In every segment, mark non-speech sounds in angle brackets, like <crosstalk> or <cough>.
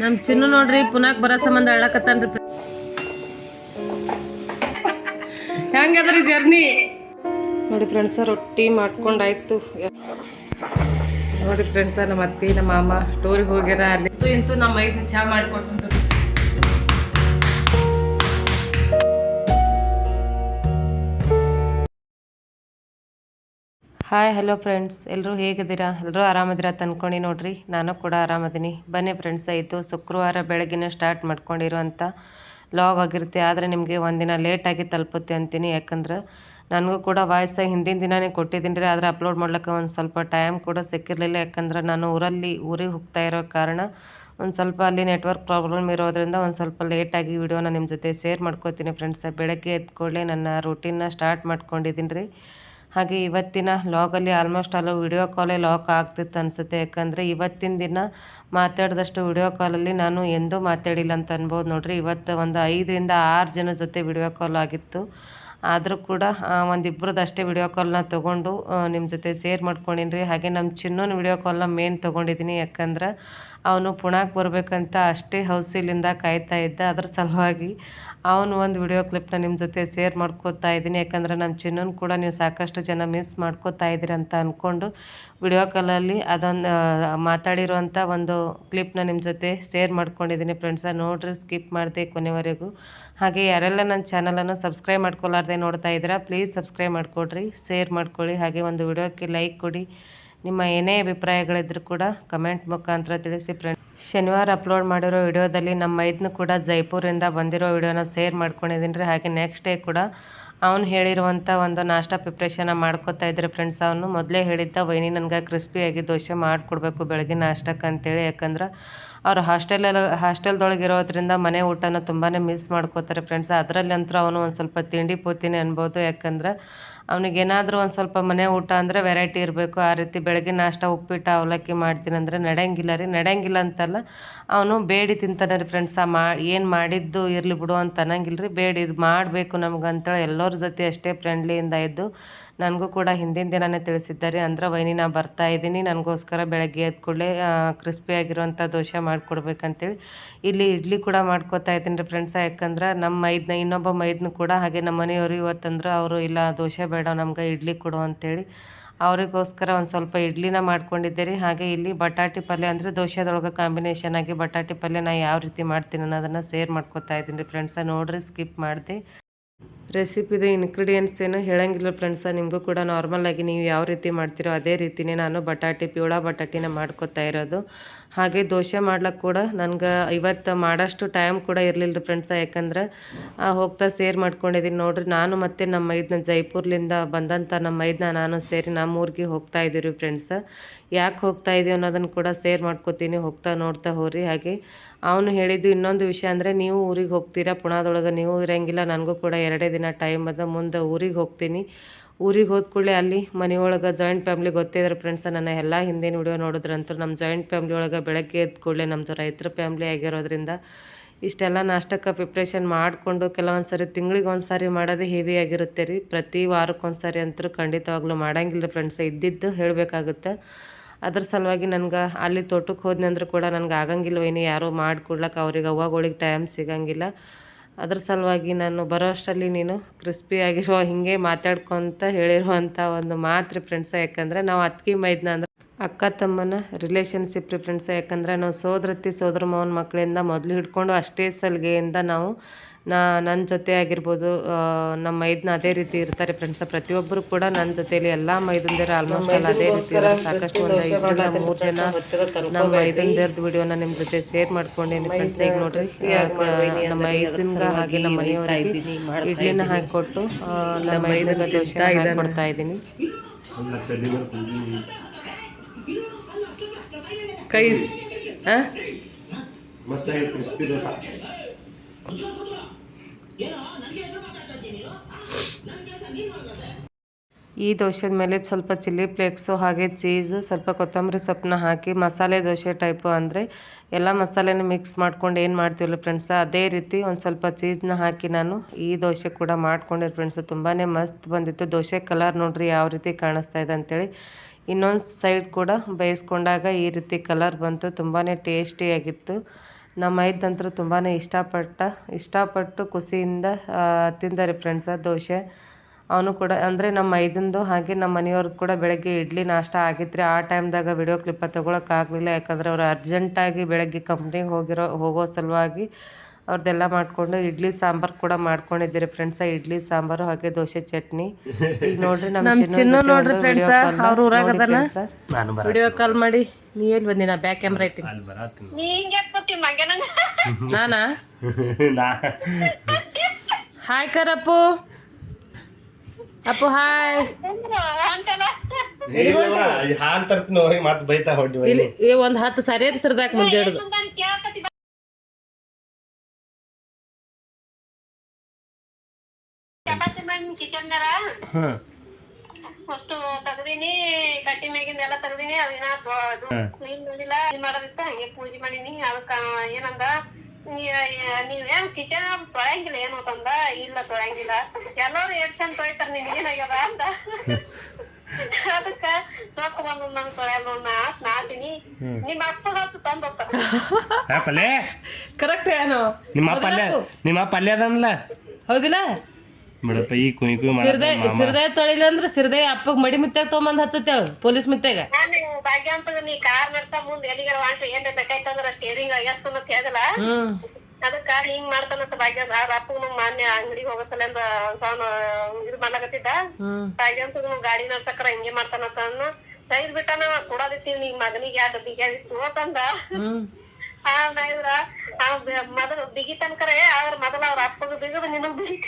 ನಮ್ಮ ಚಿನ್ನು ನೋಡ್ರಿ ಪುನಾಕ್ ಬರೋ ಸಂಬಂಧ ಅಳಕತ್ತಾನ್ರಿ ಹೆಂಗದ್ರಿ ಜರ್ನಿ? ನೋಡಿ ಫ್ರೆಂಡ್ಸ ರೊಟ್ಟಿ ಮಾಡ್ಕೊಂಡಾಯ್ತು. ನೋಡಿ ಫ್ರೆಂಡ್ಸ ನಮ್ಮ ಅತ್ತಿ ನಮ್ಮ ಮಾಮ ಟೂರಿಗೆ ಹೋಗ್ಯಾರ ಅಲ್ಲಿ. ಇಂತೂ ಇಂತೂ ನಮ್ಮ ಐದು ಚಹಾ ಮಾಡಿಕೊಟ್ಟು ಹಾಯ್ ಹಲೋ ಫ್ರೆಂಡ್ಸ್ ಎಲ್ಲರೂ ಹೇಗಿದ್ದೀರಾ? ಎಲ್ಲರೂ ಆರಾಮದಿರಾ ತಂದ್ಕೊಂಡು ನೋಡಿರಿ. ನಾನು ಕೂಡ ಆರಾಮದೀನಿ ಬನ್ನಿ ಫ್ರೆಂಡ್ಸ್ ಆಯಿತು ಶುಕ್ರವಾರ ಬೆಳಗ್ಗೆನೇ ಸ್ಟಾರ್ಟ್ ಮಾಡ್ಕೊಂಡಿರುವಂಥ ಲಾಗ್ ಆಗಿರುತ್ತೆ. ಆದರೆ ನಿಮಗೆ ಒಂದಿನ ಲೇಟಾಗಿ ತಲುಪುತ್ತೆ ಅಂತೀನಿ. ಯಾಕಂದ್ರೆ ನನಗೂ ಕೂಡ ವಾಯ್ಸ ಹಿಂದಿನ ದಿನನೇ ಕೊಟ್ಟಿದ್ದೀನಿ ರೀ. ಆದರೆ ಅಪ್ಲೋಡ್ ಮಾಡ್ಲಿಕ್ಕೆ ಒಂದು ಸ್ವಲ್ಪ ಟೈಮ್ ಕೂಡ ಸಿಕ್ಕಿರಲಿಲ್ಲ. ಯಾಕಂದ್ರೆ ನಾನು ಊರಲ್ಲಿ ಊರಿಗೆ ಹೋಗ್ತಾ ಇರೋ ಕಾರಣ ಒಂದು ಸ್ವಲ್ಪ ಅಲ್ಲಿ ನೆಟ್ವರ್ಕ್ ಪ್ರಾಬ್ಲಮ್ ಇರೋದ್ರಿಂದ ಒಂದು ಸ್ವಲ್ಪ ಲೇಟಾಗಿ ವಿಡಿಯೋನ ನಿಮ್ಮ ಜೊತೆ ಶೇರ್ ಮಾಡ್ಕೋತೀನಿ ಫ್ರೆಂಡ್ಸ್ ಬೆಳಗ್ಗೆ ಎದ್ಕೊಳ್ಳೆ ನನ್ನ ರೂಟೀನ್ನ ಸ್ಟಾರ್ಟ್ ಮಾಡ್ಕೊಂಡಿದ್ದೀನಿ ರೀ. ಹಾಗೆ ಇವತ್ತಿನ ಲಾಗಲ್ಲಿ ಆಲ್ಮೋಸ್ಟ್ ಅಲ್ಲ ವಿಡಿಯೋ ಕಾಲೇ ಲಾಕ್ ಆಗ್ತಿತ್ತು ಅನಿಸುತ್ತೆ. ಯಾಕಂದರೆ ಇವತ್ತಿನ ದಿನ ಮಾತಾಡಿದಷ್ಟು ವಿಡಿಯೋ ಕಾಲಲ್ಲಿ ನಾನು ಎಂದೂ ಮಾತಾಡಿಲ್ಲ ಅಂತ ಅನ್ಬೋದು ನೋಡಿರಿ. ಇವತ್ತು ಒಂದು ಐದರಿಂದ ಆರು ಜನ ಜೊತೆ ವಿಡಿಯೋ ಕಾಲ್ ಆಗಿತ್ತು. ಆದರೂ ಕೂಡ ಒಂದಿಬ್ಬರದ್ದು ಅಷ್ಟೇ ವಿಡಿಯೋ ಕಾಲ್ನ ತೊಗೊಂಡು ನಿಮ್ಮ ಜೊತೆ ಶೇರ್ ಮಾಡ್ಕೊಂಡಿನಿ ಹಾಗೆ ನಮ್ಮ ಚಿನ್ನೋನ ವಿಡಿಯೋ ಕಾಲ್ನ ಮೇನ್ ತೊಗೊಂಡಿದ್ದೀನಿ. ಯಾಕಂದ್ರೆ ಅವನು ಪುಣಾಕ್ ಬರಬೇಕಂತ ಅಷ್ಟೇ ಹೌಸಿಲಿಂದ ಕಾಯ್ತಾ ಇದ್ದ. ಅದ್ರ ಸಲುವಾಗಿ ಅವನು ಒಂದು ವಿಡಿಯೋ ಕ್ಲಿಪ್ನ ನಿಮ್ಮ ಜೊತೆ ಶೇರ್ ಮಾಡ್ಕೋತಾ ಇದ್ದೀನಿ. ಯಾಕಂದರೆ ನಮ್ಮ ಚಿನ್ನನ ಕೂಡ ನೀವು ಸಾಕಷ್ಟು ಜನ ಮಿಸ್ ಮಾಡ್ಕೋತಾ ಇದ್ದೀರಿ ಅಂತ ಅಂದ್ಕೊಂಡು ವಿಡಿಯೋ ಕಾಲಲ್ಲಿ ಅದೊಂದು ಮಾತಾಡಿರುವಂಥ ಒಂದು ಕ್ಲಿಪ್ನ ನಿಮ್ಮ ಜೊತೆ ಶೇರ್ ಮಾಡ್ಕೊಂಡಿದ್ದೀನಿ. ಫ್ರೆಂಡ್ಸ ನೋಡ್ರಿ ಸ್ಕಿಪ್ ಮಾಡಿದೆ ಕೊನೆವರೆಗೂ. ಹಾಗೆ ಯಾರೆಲ್ಲ ನನ್ನ ಚಾನಲನ್ನು ಸಬ್ಸ್ಕ್ರೈಬ್ ಮಾಡ್ಕೊಲಾರ್ದೆ ನೋಡ್ತಾ ಇದ್ದೀರಾ ಪ್ಲೀಸ್ ಸಬ್ಸ್ಕ್ರೈಬ್ ಮಾಡಿಕೊಡ್ರಿ ಶೇರ್ ಮಾಡ್ಕೊಳ್ಳಿ. ಹಾಗೆ ಒಂದು ವಿಡಿಯೋಕ್ಕೆ ಲೈಕ್ ಕೊಡಿ. ನಿಮ್ಮ ಏನೇ ಅಭಿಪ್ರಾಯಗಳಿದ್ರು ಕೂಡ ಕಮೆಂಟ್ ಮುಖಾಂತರ ತಿಳಿಸಿ ಫ್ರೆಂಡ್ ಶನಿವಾರ ಅಪ್ಲೋಡ್ ಮಾಡಿರೋ ವಿಡಿಯೋದಲ್ಲಿ ನಮ್ಮ ಇದನ್ನು ಕೂಡ ಜೈಪುರಿಂದ ಬಂದಿರೋ ವಿಡಿಯೋನ ಶೇರ್ ಮಾಡ್ಕೊಂಡಿದ್ದೀನಿ ರೀ. ಹಾಗೆ ನೆಕ್ಸ್ಟ್ ಡೇ ಕೂಡ ಅವ್ನು ಹೇಳಿರುವಂಥ ಒಂದು ನಾಷ್ಟ ಪ್ರಿಪ್ರೇಷನ್ನ ಮಾಡ್ಕೋತಾ ಇದ್ರೆ ಫ್ರೆಂಡ್ಸ್ ಅವನು ಮೊದಲೇ ಹೇಳಿದ್ದ ವೈನಿ ನನಗೆ ಕ್ರಿಸ್ಪಿಯಾಗಿ ದೋಸೆ ಮಾಡಿಕೊಡ್ಬೇಕು ಬೆಳಗ್ಗೆ ನಾಷ್ಟಕ್ಕೆ ಅಂತೇಳಿ. ಯಾಕಂದ್ರೆ ಅವ್ರು ಹಾಸ್ಟೆಲಲ್ಲಿ ಹಾಸ್ಟೆಲ್ದೊಳಗೆ ಇರೋದ್ರಿಂದ ಮನೆ ಊಟನ ತುಂಬಾ ಮಿಸ್ ಮಾಡ್ಕೋತಾರೆ ಫ್ರೆಂಡ್ಸ್ ಅದರಲ್ಲಂತೂ ಅವನು ಒಂದು ಸ್ವಲ್ಪ ತಿಂಡಿ ಪೋತಿನಿ ಅನ್ಬೋದು. ಯಾಕಂದ್ರೆ ಅವ್ನಿಗೆ ಏನಾದರೂ ಒಂದು ಸ್ವಲ್ಪ ಮನೆ ಊಟ ಅಂದರೆ ವೆರೈಟಿ ಇರಬೇಕು. ಆ ರೀತಿ ಬೆಳಗ್ಗೆ ನಾಷ್ಟ, ಉಪ್ಪಿಟ್ಟು, ಅವಲಕ್ಕಿ ಮಾಡ್ತೀನಿ ಅಂದರೆ ನಡೆಯಂಗಿಲ್ಲ ರೀ. ನಡೆಯಂಗಿಲ್ಲ ಅಂತಲ್ಲ, ಅವನು ಬೇಡಿ ತಿಂತಾನೆ ರೀ ಫ್ರೆಂಡ್ಸ್ ಆ ಮಾ, ಏನು ಮಾಡಿದ್ದು ಇರಲಿ ಬಿಡು ಅಂತ ಅನ್ನಂಗಿಲ್ಲ ರೀ. ಬೇಡಿ, ಇದು ಮಾಡಬೇಕು ನಮ್ಗೆ ಅಂತೇಳಿ ಎಲ್ಲರ ಜೊತೆ ಅಷ್ಟೇ ಫ್ರೆಂಡ್ಲಿಯಿಂದ ಇದ್ದು ನನಗೂ ಕೂಡ ಹಿಂದಿನ ದಿನನೇ ತಿಳಿಸಿದ್ದಾರೆ. ಅಂದ್ರೆ ವೈನಿ ನಾ ಬರ್ತಾ ಇದ್ದೀನಿ. ನನಗೋಸ್ಕರ ಬೆಳಗ್ಗೆ ಎದ್ದ ಕೂಡಲೇ ಕ್ರಿಸ್ಪಿಯಾಗಿರುವಂಥ ದೋಸೆ ಮಾಡಿಕೊಡ್ಬೇಕಂತೇಳಿ ಇಲ್ಲಿ ಇಡ್ಲಿ ಕೂಡ ಮಾಡ್ಕೋತಾ ಇದ್ದೀನಿ ರೀ ಫ್ರೆಂಡ್ಸ ಯಾಕಂದ್ರೆ ನಮ್ಮ ಮೈದ್ನ, ಇನ್ನೊಬ್ಬ ಮೈದ್ನು ಕೂಡ ಹಾಗೆ ನಮ್ಮ ಮನೆಯವರು ಇವತ್ತಂದ್ರೆ ಅವರು, ಇಲ್ಲ, ದೋಸೆ ಬೇಡ, ನಮ್ಗೆ ಇಡ್ಲಿ ಕೊಡು ಅಂತೇಳಿ ಅವರಿಗೋಸ್ಕರ ಒಂದು ಸ್ವಲ್ಪ ಇಡ್ಲಿನ ಮಾಡ್ಕೊಂಡಿದ್ದೆ ರೀ. ಹಾಗೆ ಇಲ್ಲಿ ಬಟಾಟಿ ಪಲ್ಯ ಅಂದರೆ ದೋಸೆದೊಳಗೆ ಕಾಂಬಿನೇಷನ್ ಆಗಿ ಬಟಾಟಿ ಪಲ್ಯ ನಾ ಯಾವ ರೀತಿ ಮಾಡ್ತೀನಿ ಅನ್ನೋದನ್ನು ಸೇರ್ ಮಾಡ್ಕೊತಾ ಇದ್ದೀನಿ ರೀ ಫ್ರೆಂಡ್ಸ ನೋಡಿರಿ ಸ್ಕಿಪ್ ಮಾಡಿದೆ. ರೆಸಿಪಿದು ಇನ್ಗ್ರೀಡಿಯೆಂಟ್ಸ್ ಏನು ಹೇಳಂಗಿಲ್ಲ ಫ್ರೆಂಡ್ಸ ನಿಮಗೂ ಕೂಡ ನಾರ್ಮಲ್ ಆಗಿ ನೀವು ಯಾವ ರೀತಿ ಮಾಡ್ತೀರೋ ಅದೇ ರೀತಿನೇ ನಾನು ಬಟಾಟೆ ಪಿಳಾ ಬಟಾಟಿನ ಮಾಡ್ಕೊತಾ ಇರೋದು. ಹಾಗೆ ದೋಸೆ ಮಾಡ್ಲಿಕ್ಕೆ ಕೂಡ ನನಗೆ ಇವತ್ತು ಮಾಡೋಷ್ಟು ಟೈಮ್ ಕೂಡ ಇರಲಿಲ್ಲ ಫ್ರೆಂಡ್ಸ ಯಾಕಂದ್ರೆ ಹೋಗ್ತಾ ಸೇರ್ ಮಾಡ್ಕೊಂಡಿದ್ದೀನಿ ನೋಡ್ರಿ, ನಾನು ಮತ್ತು ನಮ್ಮ ಮೈದ್ನ ಜೈಪುರ್ಲಿಂದ ಬಂದಂಥ ನಮ್ಮ ಮೈದ್ನ ನಾನು ಸೇರಿ ನಮ್ಮ ಊರಿಗೆ ಹೋಗ್ತಾ ಇದ್ದೀವಿ ಫ್ರೆಂಡ್ಸ ಯಾಕೆ ಹೋಗ್ತಾ ಇದ್ದೀವಿ ಅನ್ನೋದನ್ನು ಕೂಡ ಸೇರ್ ಮಾಡ್ಕೋತೀನಿ, ಹೋಗ್ತಾ ನೋಡ್ತಾ ಹೋರಿ ಹಾಗೆ ಅವನು ಹೇಳಿದ್ದು ಇನ್ನೊಂದು ವಿಷಯ ಅಂದರೆ, ನೀವು ಊರಿಗೆ ಹೋಗ್ತೀರಾ, ಪುಣಾದೊಳಗೆ ನೀವು ಇರಂಗಿಲ್ಲ, ನನಗೂ ಕೂಡ ಎರಡೇ ದಿನ ಟೈಮ್ ಅದ, ಮುಂದೆ ಊರಿಗೆ ಹೋಗ್ತೀನಿ. ಊರಿಗೆ ಹೋದ ಕೂಡಲೇ ಅಲ್ಲಿ ಮನೆಯೊಳಗೆ ಜಾಯಿಂಟ್ ಫ್ಯಾಮ್ಲಿ ಗೊತ್ತಿದ್ರೆ ಫ್ರೆಂಡ್ಸ ನನ್ನ ಎಲ್ಲ ಹಿಂದಿನ ವಿಡಿಯೋ ನೋಡಿದ್ರಂತೂ ನಮ್ಮ ಜಾಯಿಂಟ್ ಫ್ಯಾಮ್ಲಿ ಒಳಗೆ ಬೆಳಗ್ಗೆ ಎದ್ದ ಕೂಡಲೇ ನಮ್ಮದು ರೈತರ ಫ್ಯಾಮ್ಲಿ ಆಗಿರೋದ್ರಿಂದ ಇಷ್ಟೆಲ್ಲ ನಾಷ್ಟಕ್ಕೆ ಪ್ರಿಪ್ರೇಷನ್ ಮಾಡಿಕೊಂಡು ಕೆಲವೊಂದು ಸಾರಿ ತಿಂಗಳಿಗೆ ಒಂದು ಸಾರಿ ಮಾಡೋದೇ ಹೆವಿ ಆಗಿರುತ್ತೆ ರೀ. ಪ್ರತಿ ವಾರಕ್ಕೊಂದು ಸಾರಿ ಅಂತೂ ಖಂಡಿತವಾಗ್ಲೂ ಮಾಡಂಗಿಲ್ಲ ಫ್ರೆಂಡ್ಸ್ ಇದ್ದಿದ್ದು ಹೇಳಬೇಕಾಗುತ್ತೆ. ಅದ್ರ ಸಲುವಾಗಿ ನನಗೆ ಅಲ್ಲಿ ತೋಟಕ್ಕೆ ಹೋದ್ನಂದ್ರೆ ಕೂಡ ನನಗೆ ಆಗಂಗಿಲ್ಲ ಏನು ಯಾರೋ ಮಾಡಿಕೊಡ್ಲಕ್ಕೆ ಅವ್ರಿಗೆ ಅವ್ವಗಳಿಗೆ ಟೈಮ್ ಸಿಗಂಗಿಲ್ಲ. ಅದ್ರ ಸಲುವಾಗಿ ನಾನು ಬರೋ ಅಷ್ಟರಲ್ಲಿ ನೀನು ಕ್ರಿಸ್ಪಿ ಆಗಿರೋ ಹಿಂಗೆ ಮಾತಾಡ್ಕೊತ ಹೇಳಿರುವಂಥ ಒಂದು ಮಾತ್ರ ಫ್ರೆಂಡ್ಸ ಯಾಕಂದರೆ ನಾವು ಅತ್ಕಿ ಮೈದ್ನ ಅಂದ್ರೆ ಅಕ್ಕ ತಮ್ಮನ ರಿಲೇಷನ್ಶಿಪ್ ರೀ ಫ್ರೆಂಡ್ಸ್ ಯಾಕಂದರೆ ನಾವು ಸೋದರತ್ತಿ ಸೋದರ ಮಾವನ ಮಕ್ಕಳಿಂದ ಮೊದಲು ಹಿಡ್ಕೊಂಡು ಅಷ್ಟೇ ಸಲಿಗೆಯಿಂದ ನಾವು ನಾ ನನ್ನ ಜೊತೆ ಆಗಿರ್ಬೋದು ನಮ್ಮ ಮೈದ್ನ ಅದೇ ರೀತಿ ಇರ್ತಾರೆ ಫ್ರೆಂಡ್ಸ್ ಪ್ರತಿಯೊಬ್ಬರು ಕೂಡ ನನ್ನ ಜೊತೆಯಲ್ಲಿ ಎಲ್ಲ ಮೈದಂದಿರ ಆಲ್ಮೋಸ್ಟ್ ಎಲ್ಲ ಅದೇ ರೀತಿ ಸಾಕಷ್ಟು ಒಂದು ಮೂರು ಜನ ನಮ್ಮ ಮೈದಂದಿರದ್ದು ವಿಡಿಯೋನ ನಿಮ್ಮ ಜೊತೆ ಶೇರ್ ಮಾಡ್ಕೊಂಡೇನಿ ಫ್ರೆಂಡ್ಸ್ ಈಗ ನೋಡ್ರಿ. ನಮ್ಮ ಮೈದಂಗ ಹಾಗೆ ನಮ್ಮ ಮನೆಯವರಿಗೆ ಇಡ್ಲಿನ ಹಾಕಿಕೊಟ್ಟು ನಮ್ಮ ಮೈದಂಗ ದೋಸೆ ಕೊಡ್ತಾ ಇದ್ದೀನಿ. ಕೈ ಹಾಂ ಈ ದೋಸೆದ ಮೇಲೆ ಸ್ವಲ್ಪ ಚಿಲ್ಲಿ ಫ್ಲೇಕ್ಸು, ಹಾಗೆ ಚೀಸು, ಸ್ವಲ್ಪ ಕೊತ್ತಂಬರಿ ಸೊಪ್ಪನ್ನ ಹಾಕಿ, ಮಸಾಲೆ ದೋಸೆ ಟೈಪು ಅಂದರೆ ಎಲ್ಲ ಮಸಾಲೆನ ಮಿಕ್ಸ್ ಮಾಡ್ಕೊಂಡು ಏನು ಮಾಡ್ತೀವಲ್ಲ ಫ್ರೆಂಡ್ಸ ಅದೇ ರೀತಿ ಒಂದು ಸ್ವಲ್ಪ ಚೀಸ್ನ ಹಾಕಿ ನಾನು ಈ ದೋಸೆ ಕೂಡ ಮಾಡ್ಕೊಂಡೆ ಫ್ರೆಂಡ್ಸು ತುಂಬಾ ಮಸ್ತ್ ಬಂದಿತ್ತು. ದೋಸೆ ಕಲರ್ ನೋಡ್ರಿ ಯಾವ ರೀತಿ ಕಾಣಿಸ್ತಾ ಇದೆ ಅಂತೇಳಿ. ಇನ್ನೊಂದು ಸೈಡ್ ಕೂಡ ಬೇಯಿಸ್ಕೊಂಡಾಗ ಈ ರೀತಿ ಕಲರ್ ಬಂತು ತುಂಬಾ ಟೇಸ್ಟಿಯಾಗಿತ್ತು ನಮ್ಮ ಐದಂತ್ರು ತುಂಬಾ ಇಷ್ಟಪಟ್ಟ, ಇಷ್ಟಪಟ್ಟು ಖುಷಿಯಿಂದ ತಿಂದರೆ ಫ್ರೆಂಡ್ಸ ದೋಸೆ. ಅವನು ಕೂಡ, ಅಂದರೆ ನಮ್ಮ ಐದಂದು ಹಾಗೆ ನಮ್ಮ ಮನೆಯವ್ರದ್ದು ಕೂಡ ಬೆಳಗ್ಗೆ ಇಡ್ಲಿ ನಾಷ್ಟ ಆಗಿತ್ತು ರೀ ಆ ಟೈಮ್ದಾಗ ವಿಡಿಯೋ ಕ್ಲಿಪ್ಪ ತೊಗೊಳಕ್ಕಾಗಲಿಲ್ಲ ಯಾಕಂದರೆ ಅವರು ಅರ್ಜೆಂಟಾಗಿ ಬೆಳಗ್ಗೆ ಕಂಪ್ನಿಗೆ ಹೋಗಿರೋ, ಹೋಗೋ ಸಲುವಾಗಿ ಅವ್ರದ್ದೆಲ್ಲ ಮಾಡಿಕೊಂಡು ಇಡ್ಲಿ ಸಾಂಬಾರು ಕೂಡ ಮಾಡ್ಕೊಂಡಿದ್ದೀರಿ ಫ್ರೆಂಡ್ಸ್ ಇಡ್ಲಿ ಸಾಂಬಾರು ಹಾಗೆ ದೋಸೆ ಚಟ್ನಿ. ಈಗ ನೋಡ್ರಿ ನಮ್ಮ ಚಿನ್ನ ನೋಡ್ರಿ ಫ್ರೆಂಡ್ಸ್ ಅವ್ರ ಊರಾಗ ಅದನ್ನ ವಿಡಿಯೋ ಕಾಲ್ ಮಾಡಿ ನೀ ಎಲ್ಲಿ ಬಂದಿ? ನಾ ಬ್ಯಾಕ್ ಕ್ಯಾಮ್ರಾ ನಂಗೆ? ನಾನಾ? <laughs> ನಾ ಹಾಯ್ ಕರಪ್ಪು ಅಪ್ಪು ಹಾಯ್ ಹಾಲ್ ತರ್ತೀನಿ ಹೋಗಿ ಮತ್ತೆ ಬೈತಾ ಹೊಡಿ ಒಂದ್ ಈ ಒಂದು ಹತ್ತು ಸರಿ ಅದು ಸರ್ದಾಕ್ ಮುಂಜೆ ನಾನು ಮಾಡಿ ಕಿಚನ್ದಾರ ಅಷ್ಟು ತೆಗ್ದೀನಿ ಕಟ್ಟಿ ಮ್ಯಾಗಿಂದ ಎಲ್ಲ ತೆಗ್ದೀನಿ ಅದಿನ ಅದು ಕ್ಲೀನ್ ಮಾಡಿಲ್ಲ ಕ್ಲೀನ್ ಮಾಡೋದಿತ್ತ ಹಂಗೆ ಪೂಜೆ ಮಾಡೀನಿ ಅದಕ್ಕ ಏನಂದ ನೀವೇನ್ ಕಿಚನ್ ತೊಳೆಯಂಗಿಲ್ಲ ಏನು ಅಂತಂದ ಇಲ್ಲ ತೊಳೆಯಂಗಿಲ್ಲ ಎಲ್ಲರೂ ಎಷ್ಟ್ ಚಂದ ತೊಳಿತಾರ ನಿನ್ಗೆ ಏನಾಗ್ಯದ ಅಂತ ಅದಕ್ಕ ಸೊಕ್ಕ ಬಂದು ನಂಗ್ ತೊಳೆಯಲ್ಲ ನೋಡ್ ನಾ ನಾತೀನಿ ನಿಮ್ಮ ಅಪ್ಪಗ ತಂದ ತಂದ್ ಹೋಗ್ತಾರ. ಕರೆಕ್ಟ್ ಏನು ನಿಮ್ಮ ಪಲ್ಯ ನಿಮ್ಮ ಪಲ್ಯ ಅದನ್ಲ ಹೌದಿಲ್ಲ? ಬಿಡಪ್ಪ ಈ ಕುಯ್ ಕುಯ್ ಸಿರ್ದೆ ಸಿರ್ದೆ ತೊಳಿಲ್ಲ ಅಂದ್ರೆ ಸಿರ್ದೆ ಅಪ್ಪಗ್ ಮಡಿ ಮುತ್ತಾಗ ತೊಗೊಂಬಂದ್ ಹಚ್ಚತ್ತೇಳ ಪೊಲೀಸ್ ಮುತ್ತಾಗ. ನಾನು ಭಾಗ್ಯ ಅಂತ ನೀ ಕಾರ್ ನಡ್ಸ ಮುಂದ ಎಲ್ಲಿಗಾರ ವಾಂಟ್ರಿ ಏನ್ ಬೇಕಾಯ್ತಂದ್ರ ಸ್ಟೇರಿಂಗ್ ಆಗ್ಯಾಸ್ತ ಅಂತ ಹೇಳಲ್ಲ. ಅದಕ್ಕ ಹಿಂಗ್ ಮಾಡ್ತಾನಂತ ಭಾಗ್ಯ ಅಪ್ಪನು ಮಾನ್ಯ ಅಂಗಡಿಗೆ ಹೋಗೋ ಸಲಿಂದ ಸಾವನ್ ಇದು ಮಾಡ್ಲಾಕತ್ತಿದ್ದ. ಭಾಗ್ಯ ಅಂತ ಗಾಡಿ ನಡ್ಸಕ್ರ ಹಿಂಗೆ ಮಾಡ್ತಾನಂತ ಸೈಲ್ ಬಿಟ್ಟ ಬಿಟ್ಟಾನ ಕೊಡೋದಿತ್ತೀವಿ ನೀ ಮಗನಿಗೆ ಯಾರು ಬಿಗ್ಯಾದಿತ್ತು ಅಂತಂದ ಹ್ಮ್ ಆಮೇದ್ರ ಮೊದಲು ಬಿಗಿತನ್ಕರೆ ಆದ್ರ ಮೊದಲ ಅವ್ರ ಅಪ್ಪಗ ಬಿಗದು ನಿನಗ್ ಬಿಗಿ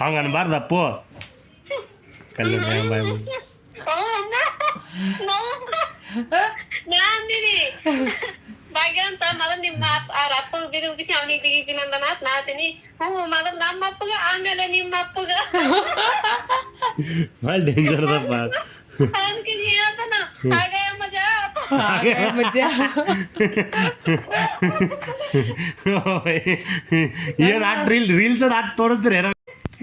ಹಂಗ ಅನ್ಬಾರ್ದಪ್ಪು. ಕಲ್ಲು ಬಾಯ್ ಬಾಯ್ ನಾಂದಿನಿ ಭಾಗ್ಯ ಅಂತ ಮೊದಲ್ ನಿಮ್ಮ ಅಪ್ಪ ಅವ್ರ ಅಪ್ಪಗ ಬಿಗಿ ಮುಗಿಸಿ ಅವನಿಗೆ ಬಿಗಿತೀನಿ ಅಂತ ನಾತ್ ನಾತೀನಿ ಹ್ಞೂ ಮೊದಲ್ ನಮ್ಮ ಅಪ್ಪಗ ಆಮೇಲೆ ನಿಮ್ಮ ಅಪ್ಪಗ ಭಾಳ ಡೇಂಜರ್ ಅದಪ್ಪ ಅನ್ಕಿನಿ ಹೇಳ್ತಾನ ಹಾಗೆ ಮಜಾ ಮಜ್ಜ ಏನ್ ಆಟ್ ರೀಲ್ ರೀಲ್ಸ್ ಅದ ಆಟ್ ತೋರಿಸ್ತೀರಿ ಏನೋ.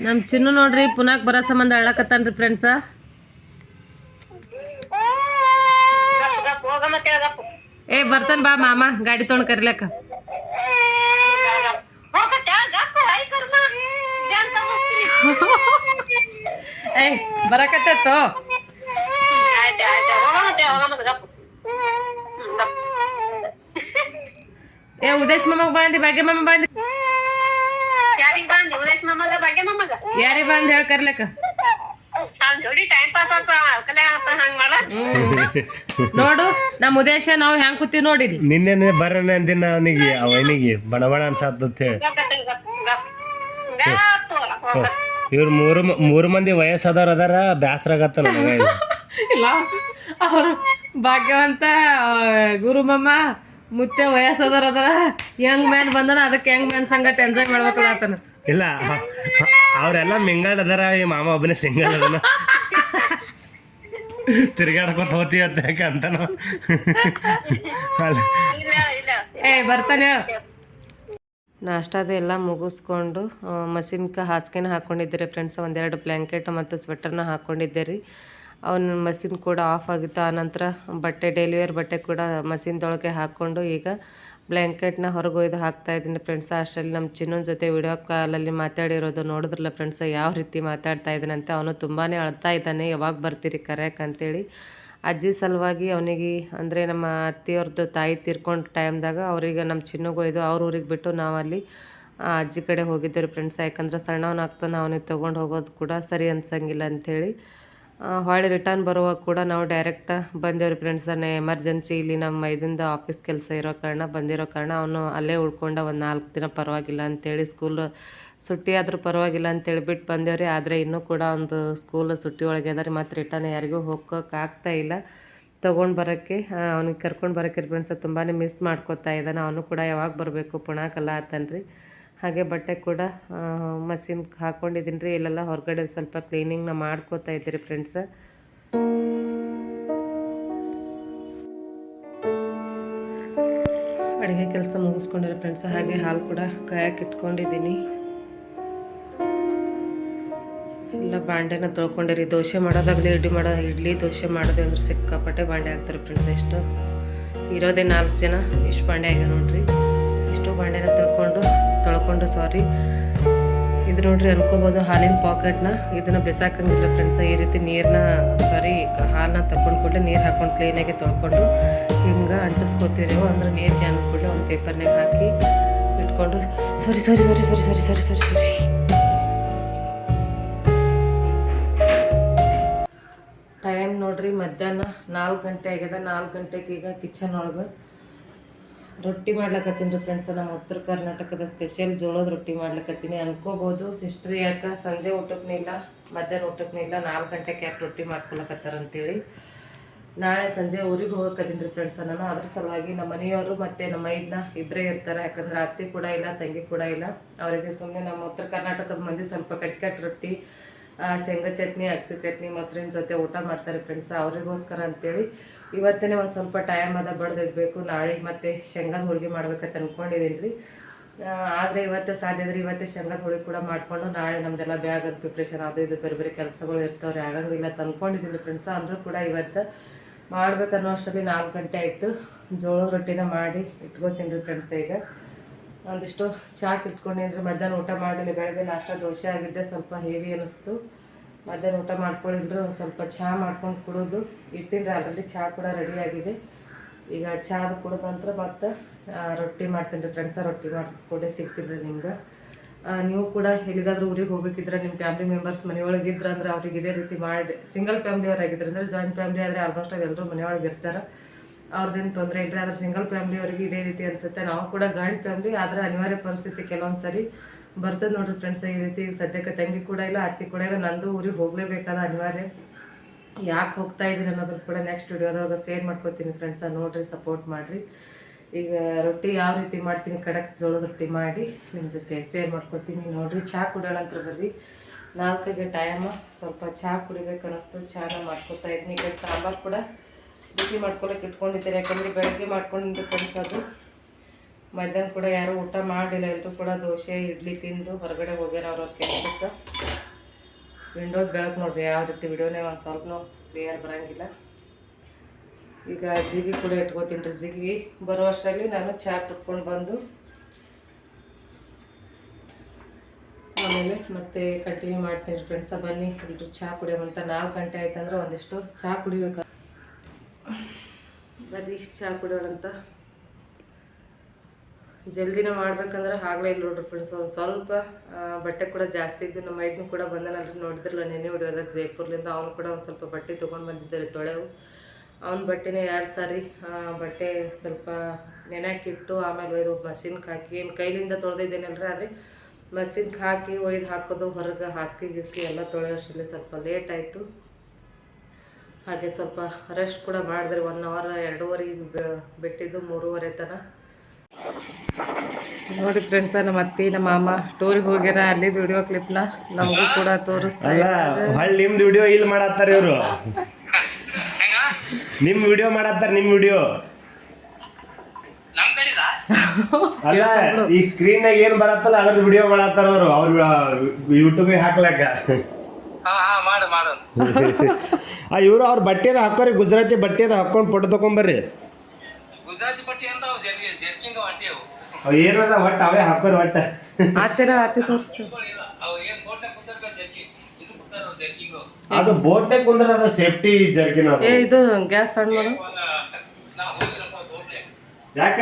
ನಮ್ ಚಿನ್ನು ನೋಡ್ರಿ ಪುನಾಕ್ ಬರೋ ಸಂಬಂಧ ಅಳಕತ್ತಾನ್ರಿ ಫ್ರೆಂಡ್ಸ ಹೋಗ ಮತ್ತೆ ಏ ಬರ್ತಾನ ಬಾ ಮಾಮ ಗಾಡಿ ತೊಗೊಂಡು ಕರಿಲಕ್ಕ. ಏ ಗಪ್ಪ ಏ ಉದೇಶ್ ಮಾಮಗ್ ಬಂದಿ ಭಾಗ್ಯ ಮಾಮ ಬಂದಿ ಯಾರಿಗೆ ಬಂದಿ ಉದೇಶ್ ಮಮ್ಮಗ ಭಾಗ್ಯ ಮಮ್ಮಗ ಯಾರಿಗೆ ಬಂದ್ ಹೇಳ ಕರ್ಲಕ್ಕ. ಜೋಡಿ ಟೈಮ್ ಪಾಸ್ ಆತ ಅಲ್ಕಲೆ ಅಂತ ಹಂಗ್ ಮಾಡ. ನೋಡು ನಮ್ಮ ಉದ್ದೇಶ ನಾವು ಹೆಂಗ್ ಕೂತೀವಿ ನೋಡಿ ನಿನ್ನೆ ಬರೋಣ ಅಂದಿನ ಅವನಿಗೆ ಅವನಿಗೆ ಬಣ ಬಣ ಅನ್ಸಾತ್ತ ಹೇಳಿ. ಗಪ್ಪ ಗಪ್ಪ ಗಪ್ಪ ಗಪ್ಪ ಹೋಗ ಇವ್ರು ಮೂರು ಮ- ಮೂರು ಮಂದಿ ವಯಸ್ಸಾದವ್ರು ಅದಾರ ಬ್ಯಾಸರ ಆಗತ್ತ ನನಗೆ ಇಲ್ಲ ಅವರು ಭಾಗ್ಯವಂತ ಗುರುಮಮ್ಮ ಮುತ್ತೆ ವಯಸ್ಸದವ್ರ ಅದರ ಯಂಗ್ ಮ್ಯಾನ್ ಬಂದನ ಅದಕ್ಕೆ ಯಂಗ್ ಮ್ಯಾನ್ ಸಂಗಟ ಎಂಜಾಯ್ ಮಾಡ್ಬೇಕಲ್ಲ ಆತನ. ಇಲ್ಲ ಅವರೆಲ್ಲ ಅವ್ರೆಲ್ಲ ಮಿಂಗಲ್ ಅದಾರ ಈ ಮಾಮ ಒಬ್ಬನೇ ಸಿಂಗಲ್ ಅದನ. ತಿರ್ಗಾಡ್ಕೊತ ಹೋತೀವಿ ಅಂತ ಯಾಕೆ ಅಂತಾನ? ಏ ಬರ್ತಾನೆ ಹೇಳ. ನಾಷ್ಟಾದ ಎಲ್ಲ ಮುಗಿಸ್ಕೊಂಡು ಮಸಿನ್ಕ ಹಾಸಿಗೆನ ಹಾಕ್ಕೊಂಡಿದ್ದೀರಿ ಫ್ರೆಂಡ್ಸ್ ಒಂದೆರಡು ಬ್ಲ್ಯಾಂಕೆಟ್ ಮತ್ತು ಸ್ವೆಟರ್ನ ಹಾಕ್ಕೊಂಡಿದ್ದೆ ರೀ ಅವನ ಮಷಿನ್ ಕೂಡ ಆಫ್ ಆಗಿತ್ತು. ಆನಂತರ ಬಟ್ಟೆ ಡೆಲಿವರಿ ವೇರ್ ಬಟ್ಟೆ ಕೂಡ ಮಷಿನ್ದೊಳಗೆ ಹಾಕ್ಕೊಂಡು ಈಗ ಬ್ಲ್ಯಾಂಕೆಟ್ನ ಹೊರಗೆ ಒಯ್ದು ಹಾಕ್ತಾ ಇದ್ದೀನಿ ಫ್ರೆಂಡ್ಸ್. ಅಷ್ಟರಲ್ಲಿ ನಮ್ಮ ಚಿನ್ನನ ಜೊತೆ ವಿಡಿಯೋ ಕಾಲಲ್ಲಿ ಮಾತಾಡಿರೋದು ನೋಡಿದ್ರಲ್ಲ ಫ್ರೆಂಡ್ಸ್, ಯಾವ ರೀತಿ ಮಾತಾಡ್ತಾ ಇದ್ದಾನಂತೆ ಅವನು ತುಂಬಾ ಅಳ್ತಾ ಇದ್ದಾನೆ. ಯಾವಾಗ ಬರ್ತೀರಿ ಕರೆಯಕ್ಕೆ ಅಂತೇಳಿ. ಅಜ್ಜಿ ಸಲುವಾಗಿ ಅವನಿಗೆ ಅಂದರೆ ನಮ್ಮ ಅತ್ತೆಯವ್ರದ್ದು ತಾಯಿ ತೀರ್ಕೊಂಡು ಟೈಮ್ದಾಗ ಅವ್ರಿಗೆ ನಮ್ಮ ಚಿನ್ನಗೆ ಒಯ್ದು ಅವ್ರ ಊರಿಗೆ ಬಿಟ್ಟು ನಾವಲ್ಲಿ ಅಜ್ಜಿ ಕಡೆ ಹೋಗಿದ್ದೇವೆ ಫ್ರೆಂಡ್ಸ್. ಯಾಕಂದ್ರೆ ಸಣ್ಣವನಾಗ್ತಾನೆ ಅವನಿಗೆ ತೊಗೊಂಡು ಹೋಗೋದು ಕೂಡ ಸರಿ ಅನ್ಸಂಗಿಲ್ಲ ಅಂಥೇಳಿ. ಹೊಳ್ಳಿ ರಿಟರ್ನ್ ಬರುವಾಗ ಕೂಡ ನಾವು ಡೈರೆಕ್ಟ್ ಬಂದೇವ್ರಿ ಫ್ರೆಂಡ್ಸ್ ಎಮರ್ಜೆನ್ಸಿ ಇಲ್ಲಿ ನಮ್ಮ ಇದರಿಂದ ಆಫೀಸ್ ಕೆಲಸ ಇರೋ ಕಾರಣ, ಬಂದಿರೋ ಕಾರಣ ಅವನು ಅಲ್ಲೇ ಉಳ್ಕೊಂಡ ಒಂದು ನಾಲ್ಕು ದಿನ ಪರವಾಗಿಲ್ಲ ಅಂತೇಳಿ ಸ್ಕೂಲ್ ಸುಟ್ಟಿ ಆದರೂ ಪರವಾಗಿಲ್ಲ ಅಂತೇಳಿ ಬಿಟ್ಟು ಬಂದೇವ್ರಿ. ಆದರೆ ಇನ್ನೂ ಕೂಡ ಒಂದು ಸ್ಕೂಲ್ ಸುಟ್ಟಿ ಒಳಗೆ ಅದ ರೀ ಮತ್ತು ರಿಟರ್ನ್ ಯಾರಿಗೂ ಹೋಗೋಕ್ಕಾಗ್ತಾ ಇಲ್ಲ. ತೊಗೊಂಡು ಬರೋಕ್ಕೆ ಅವ್ನಿಗೆ ಕರ್ಕೊಂಡು ಬರೋಕ್ಕೆ ಫ್ರೆಂಡ್ಸ್ ತುಂಬಾ ಮಿಸ್ ಮಾಡ್ಕೋತಾ ಇದ್ದಾನೆ. ಅವನು ಕೂಡ ಯಾವಾಗ ಬರಬೇಕು ಪುಣಾಕಲ್ಲ ಆತನ್ರಿ. ಹಾಗೆ ಬಟ್ಟೆ ಕೂಡ ಮಷಿನ್ ಹಾಕ್ಕೊಂಡಿದ್ದೀನಿ ರೀ. ಇಲ್ಲೆಲ್ಲ ಹೊರಗಡೆ ಸ್ವಲ್ಪ ಕ್ಲೀನಿಂಗ್ನ ಮಾಡ್ಕೋತಾ ಇದ್ದೀರಿ ಫ್ರೆಂಡ್ಸ್. ಅಡುಗೆ ಕೆಲಸ ಮುಗಿಸ್ಕೊಂಡಿರೋ ಫ್ರೆಂಡ್ಸ್, ಹಾಗೆ ಹಾಲು ಕೂಡ ಕಾಯಕ್ಕೆ ಇಟ್ಕೊಂಡಿದ್ದೀನಿ. ಎಲ್ಲ ಬಾಂಡೆನ ತೊಳ್ಕೊಂಡಿರಿ. ದೋಸೆ ಮಾಡೋದಾಗಲಿ, ಇಡ್ಲಿ ಮಾಡೋ, ಇಡ್ಲಿ ದೋಸೆ ಮಾಡೋದು ಅಂದ್ರೆ ಸಿಕ್ಕಾಪಟ್ಟೆ ಬಾಂಡೆ ಆಗ್ತಾರೆ ಫ್ರೆಂಡ್ಸ್ ಎಷ್ಟು. ಇರೋದೇ ನಾಲ್ಕು ಜನ, ಇಷ್ಟು ಬಾಂಡೆ ಆಗ್ಯಾವ ನೋಡ್ರಿ. ಇಷ್ಟು ಬಾಂಡೆನ ತೊಳ್ಕೊಂಡು ತೊಳ್ಕೊಂಡು ಸಾರಿ ಇದು ನೋಡ್ರಿ ಅನ್ಕೋಬೋದು, ಹಾಲಿನ ಪಾಕೆಟ್ನ ಇದನ್ನ ಬೆಸಾಕಂಗಿಲ್ಲ ಫ್ರೆಂಡ್ಸ್ ಈ ರೀತಿ ನೀರನ್ನ ಸಾರಿ ಹಾಲನ್ನ ತಗೊಂಡು ಕೂಡಲೇ ನೀರು ಹಾಕೊಂಡು ಕ್ಲೀನಾಗಿ ತೊಳ್ಕೊಂಡು ಹಿಂಗೆ ಅಂಟಿಸ್ಕೋತೀವಿ ಅಂದ್ರೆ ನೀರು ಜಾನ್ ಕೂಡಲೇ ಒಂದು ಪೇಪರ್ನಾಗ ಹಾಕಿ ಇಟ್ಕೊಂಡು ಸಾರಿ ಸಾರಿ ಸಾರಿ ಸಾರಿ ಸಾರಿ ಸಾರಿ ಸಾರಿ ಸಾರಿ ಟೈಮ್ ನೋಡ್ರಿ ಮಧ್ಯಾಹ್ನ ನಾಲ್ಕು ಗಂಟೆ ಆಗ್ಯದ ನಾಲ್ಕು ಗಂಟೆಗೆ ಈಗ ಕಿಚನ್ ಒಳಗೆ ರೊಟ್ಟಿ ಮಾಡ್ಲಕತ್ತೀನಿ ರೀ ಫ್ರೆಂಡ್ಸ್ ನಮ್ಮ ಉತ್ತರ ಕರ್ನಾಟಕದ ಸ್ಪೆಷಲ್ ಜೋಳದ ರೊಟ್ಟಿ ಮಾಡ್ಲಕತ್ತೀನಿ. ಅನ್ಕೋಬೋದು ಸಿಸ್ಟರ್ ಯಾಕೆ ಸಂಜೆ ಊಟಕ್ಕೆ ಇಲ್ಲ, ಮಧ್ಯಾಹ್ನ ಊಟಕ್ಕೆ ಇಲ್ಲ, ನಾಲ್ಕು ಗಂಟೆಗೆ ಯಾಕೆ ರೊಟ್ಟಿ ಮಾಡ್ಕೊಳಕತ್ತಾರ ಅಂತೇಳಿ ನಾಳೆ ಸಂಜೆ ಊರಿಗೆ ಹೋಗಕತ್ತೀನಿ ರೀ ಫ್ರೆಂಡ್ಸ್ ನಾನು. ಅದ್ರ ಸಲುವಾಗಿ ನಮ್ಮ ಮನೆಯವರು ಮತ್ತು ನಮ್ಮ ಮೈದ್ನ ಇಬ್ಬರೇ ಇರ್ತಾರೆ. ಯಾಕಂದ್ರೆ ಅತ್ತೆ ಕೂಡ ಇಲ್ಲ, ತಂಗಿ ಕೂಡ ಇಲ್ಲ. ಅವರಿಗೆ ಸುಮ್ಮನೆ ನಮ್ಮ ಉತ್ತರ ಕರ್ನಾಟಕದ ಮಂದಿ ಸ್ವಲ್ಪ ಕಟ್ ಕಟ್ ರೊಟ್ಟಿ ಶೇಂಗಾ ಚಟ್ನಿ, ಅಗಸೆ ಚಟ್ನಿ, ಮೊಸರಿನ ಜೊತೆ ಊಟ ಮಾಡ್ತಾರೆ ಫ್ರೆಂಡ್ಸ್ ಅವರಿಗೋಸ್ಕರ ಅಂತೇಳಿ ಇವತ್ತೇ ಒಂದು ಸ್ವಲ್ಪ ಟೈಮ್ ಅದ, ಬಡ್ದಿಡ್ಬೇಕು. ನಾಳೆ ಮತ್ತೆ ಶೇಂಗಾದ ಹೋಳಿಗೆ ಮಾಡ್ಬೇಕಂತ ಅಂದ್ಕೊಂಡಿದ್ದೀನಿ ರೀ ಆದರೆ ಇವತ್ತು ಸಾಧ್ಯ ಇದ್ರೆ ಇವತ್ತೇ ಶೇಂಗಾದ ಹೋಳಿ ಕೂಡ ಮಾಡಿಕೊಂಡು ನಾಳೆ ನಮ್ದೆಲ್ಲ ಬ್ಯಾಗ್ ಅದು ಪ್ರಿಪ್ರೇಷನ್ ಅದು ಇದು ಬೇರೆ ಬೇರೆ ಕೆಲಸಗಳು ಇರ್ತಾವ್ರಿ. ಆಗಂಗಿಲ್ಲ ತಂದ್ಕೊಂಡಿದ್ದೀನಿ ಫ್ರೆಂಡ್ಸ್ ಅಂದರೂ ಕೂಡ ಇವತ್ತು ಮಾಡ್ಬೇಕನ್ನೋ ಅಷ್ಟರಲ್ಲಿ ನಾಲ್ಕು ಗಂಟೆ ಆಯಿತು. ಜೋಳದ ರೊಟ್ಟಿನ ಮಾಡಿ ಇಟ್ಕೋತೀನಿ ರೀ ಫ್ರೆಂಡ್ಸ್ ಈಗ. ಒಂದಿಷ್ಟು ಚಾಕ್ ಇಟ್ಕೊಂಡಿದ್ರೆ ಮಧ್ಯಾಹ್ನ ಊಟ ಮಾಡಲಿ ಬೆಳಗ್ಗೆ ನಾಷ್ಟ ದೋಸೆ ಆಗಿದ್ದೆ. ಸ್ವಲ್ಪ ಹೆವಿ ಅನ್ನಿಸ್ತು ಮಧ್ಯಾಹ್ನ ಊಟ ಮಾಡ್ಕೊಳ್ಳಿದ್ರು ಒಂದು ಸ್ವಲ್ಪ ಚಹಾ ಮಾಡ್ಕೊಂಡು ಕುಡೋದು. ಇಟ್ಟಿನ ಆಲ್ರೆಡಿ ಚಹಾ ಕೂಡ ರೆಡಿ ಆಗಿದೆ. ಈಗ ಚಹಾ ಕುಡಿದ ನಂತರ ಮತ್ತೆ ರೊಟ್ಟಿ ಮಾಡ್ತೀನಿ ರೀ ಫ್ರೆಂಡ್ಸ ರೊಟ್ಟಿ ಮಾಡಿಕೊಂಡೆ ಸಿಗ್ತೀನಿ ನಿಮ್ಗೆ. ನೀವು ಕೂಡ ಎಲ್ಲಿಗಾದ್ರೂ ಊರಿಗೆ ಹೋಗ್ಬೇಕಿದ್ರೆ ನಿಮ್ಮ ಫ್ಯಾಮಿಲಿ ಮೆಂಬರ್ಸ್ ಮನೆಯೊಳಗೆ ಇದ್ರೆ ಅಂದ್ರೆ ಅವ್ರಿಗೆ ಇದೇ ರೀತಿ ಮಾಡಿ ಸಿಂಗಲ್ ಫ್ಯಾಮಿಲಿ ಅವರಾಗಿದ್ರೆ ಅಂದ್ರೆ ಜಾಯಿಂಟ್ ಫ್ಯಾಮಿಲಿ ಆದರೆ ಆಲ್ಮೋಸ್ಟ್ ಎಲ್ಲರೂ ಮನೆಯೊಳಗೆ ಇರ್ತಾರೆ. ಅವ್ರದ್ದೇನು ತೊಂದರೆ ಇಲ್ಲ ಆದರೆ ಸಿಂಗಲ್ ಫ್ಯಾಮಿಲಿ ಅವರಿಗೆ ಇದೇ ರೀತಿ ಅನ್ಸುತ್ತೆ. ನಾವು ಕೂಡ ಜಾಯಿಂಟ್ ಫ್ಯಾಮಿಲಿ ಆದ್ರೆ ಅನಿವಾರ್ಯ ಪರಿಸ್ಥಿತಿ ಕೆಲವೊಂದು ಸರಿ ಬರ್ತದೆ ನೋಡ್ರಿ ಫ್ರೆಂಡ್ಸ್ ಈ ರೀತಿ ಸದ್ಯಕ್ಕೆ ತಂಗಿ ಕೂಡ ಇಲ್ಲ, ಅತ್ತಿ ಕೂಡ ಇಲ್ಲ, ನಂದು ಊರಿಗೆ ಹೋಗ್ಲೇಬೇಕಾದ ಅನಿವಾರ್ಯ. ಯಾಕೆ ಹೋಗ್ತಾ ಇದ್ರಿ ಅನ್ನೋದನ್ನು ಕೂಡ ನೆಕ್ಸ್ಟ್ ವಿಡಿಯೋದಾಗ ಶೇರ್ ಮಾಡ್ಕೊತೀನಿ ಫ್ರೆಂಡ್ಸ ನೋಡ್ರಿ ಸಪೋರ್ಟ್ ಮಾಡಿರಿ. ಈಗ ರೊಟ್ಟಿ ಯಾವ ರೀತಿ ಮಾಡ್ತೀನಿ, ಕಡಕ್ ಜೋಳದ ರೊಟ್ಟಿ ಮಾಡಿ ನಿಮ್ಮ ಜೊತೆ ಶೇರ್ ಮಾಡ್ಕೊತೀನಿ ನೋಡ್ರಿ. ಚಹಾ ಕುಡಿಯೋಣಂತ್ರ ಬರ್ರಿ ನಾಲ್ಕಿಗೆ ಟೈಮ್ ಸ್ವಲ್ಪ ಚಹಾ ಕುಡಿಬೇಕು ಅನ್ನಿಸ್ತು. ಚಹಾನ ಮಾಡ್ಕೊತಾ ಇದ್ದೀನಿ ಈ ಕಡೆ ಸಾಂಬಾರು ಕೂಡ ಬಿಸಿ ಮಾಡ್ಕೊಳಕ್ಕೆ ಇಟ್ಕೊಂಡಿದ್ದೀರಿ. ಯಾಕಂದರೆ ಬೆಳಗ್ಗೆ ಮಾಡ್ಕೊಂಡಿದ್ದು ಫ್ರೆಂಡ್ಸ್ ಅದು. ಮಧ್ಯಾಹ್ನ ಕೂಡ ಯಾರೂ ಊಟ ಮಾಡಿಲ್ಲ ಎಲ್ಲರೂ ಕೂಡ ದೋಸೆ, ಇಡ್ಲಿ ತಿಂದು ಹೊರಗಡೆ ಹೋಗ್ಯಾರ ಅವ್ರವ್ರ ಕೆಲಸಕ್ಕೆ. ವಿಂಡೋಸ್ ಬೆಳಕು ನೋಡ್ರಿ ಯಾವ ರೀತಿ ವಿಡಿಯೋನೇ ಒಂದು ಸ್ವಲ್ಪನೂ ಕ್ಲಿಯರ್ ಬರಂಗಿಲ್ಲ. ಈಗ ಜಿಗಿ ಕೂಡ ಇಟ್ಕೋತೀನಿ ರೀ. ಜಿಗಿ ಬರೋ ಅಷ್ಟರಲ್ಲಿ ನಾನು ಚಹಾ ಕುಟ್ಕೊಂಡು ಬಂದು ಆಮೇಲೆ ಮತ್ತೆ ಕಂಟಿನ್ಯೂ ಮಾಡ್ತೀನಿ ರೀ ಫ್ರೆಂಡ್ಸ ಬನ್ನಿ, ಎಲ್ರು ಚಹಾ ಕುಡಿಯೋವಂತ ನಾಲ್ಕು ಗಂಟೆ ಆಯ್ತಂದ್ರೆ ಒಂದಿಷ್ಟು ಚಹಾ ಕುಡಿಬೇಕು? ಬರ್ರಿ ಚಹಾ ಕುಡಿಯೋಣಂತ. ಜಲ್ದಿನ ಮಾಡ್ಬೇಕಂದ್ರೆ ಆಗಲೇ ಇಲ್ಲ ನೋಡ್ರಿ ಫ್ರೆಂಡ್ಸ್ ಒಂದು ಸ್ವಲ್ಪ ಬಟ್ಟೆ ಕೂಡ ಜಾಸ್ತಿ ಇದ್ದು ನಮ್ಮ ಮೈದ್ನು ಕೂಡ ಬಂದನಲ್ರಿ. ನೋಡಿದ್ರಲ್ಲ ನೆನೆ ಹೊಡಿಯೋದಾಗ ಜೈಪುರ್ಲಿಂದ ಅವ್ನು ಕೂಡ ಒಂದು ಸ್ವಲ್ಪ ಬಟ್ಟೆ ತೊಗೊಂಡು ಬಂದಿದ್ದಾರೆ ತೊಳೆವು ಅವ್ನ ಬಟ್ಟೆನೇ ಎರಡು ಸಾರಿ ಬಟ್ಟೆ ಸ್ವಲ್ಪ ನೆನೆಯಾಕಿಟ್ಟು ಆಮೇಲೆ ಒಯ್ದು ಮಷಿನ್ಗೆ ಹಾಕಿ, ಏನು ಕೈಲಿಂದ ತೊಳೆದಿದ್ದೇನಲ್ರಿ ಆದರೆ ಮಷಿನ್ಗೆ ಹಾಕಿ ಒಯ್ದು ಹಾಕೋದು, ಹೊರಗೆ ಹಾಸಿಗೆ ಗಿಸ್ಕಿ ಎಲ್ಲ ತೊಳೆಯೋಷ್ಟರಲ್ಲಿ ಸ್ವಲ್ಪ ಲೇಟ್ ಆಯಿತು. ಹಾಗೆ ಸ್ವಲ್ಪ ರೆಸ್ಟ್ ಕೂಡ ಮಾಡಿದ್ರೆ ಒನ್ ಅವರ್ ಎರಡೂವರೆ ಬಿಟ್ಟಿದ್ದು ಮೂರುವರೆ ತನಕ ನೋಡಿ ಫ್ರೆಂಡ್ಸ ನಮ್ಮ ಅತ್ತಿ ನಮ್ಮ ಮಾಮ ಟೂರಿಗೆ ಹೋಗ್ಯಾರ ಅಲ್ಲಿ ವಿಡಿಯೋ ಕ್ಲಿಪ್ನ ನಮಗೂ ಕೂಡ ತೋರಿಸ್ತಾರೆ ಅಲ್ಲ ಹೊಳ್ಳಿ ನಿಮ್ದು ವಿಡಿಯೋ ಇಲ್ಲಿ ಮಾಡತ್ತಾರ ಇವರು? ನಿಮ್ ವಿಡಿಯೋ ಮಾಡತ್ತಾರ ನಿಮ್ ವಿಡಿಯೋ ಅಲ್ಲ ಈ ಸ್ಕ್ರೀನ್ ನಾಗ ಏನ್ ಬರತ್ತಲ್ಲ ಅದ್ರ ವಿಡಿಯೋ ಮಾಡತ್ತಾರ ಅವರು. ಅವ್ರ ಯೂಟ್ಯೂಬಿಗೆ ಹಾಕ್ಲಕ್ಕ ಆ ಇವರು ಅವ್ರ ಬಟ್ಟೆದ ಹಾಕೋರಿ ಗುಜರಾತಿ ಬಟ್ಟೆದ ಹಾಕೊಂಡ್ ಫೋಟೋ ತಗೊಂಬರ್ರಿ ಅವ್ ಏನದ ಒಟ್ಟ ಅವೇ ಹಾಕೋರ್ ಒಟ್ಟ. ಆತರ ಆತ ತೋರಿಸ್ತು. ಅದು ಬೋಟ್ನೆ ಕುಂದ್ರ ಅದ ಸೇಫ್ಟಿ ಜರ್ಕಿನ ಏ ಇದು ಗ್ಯಾಸ್ ಸಣ್ಣ ಯಾಕ?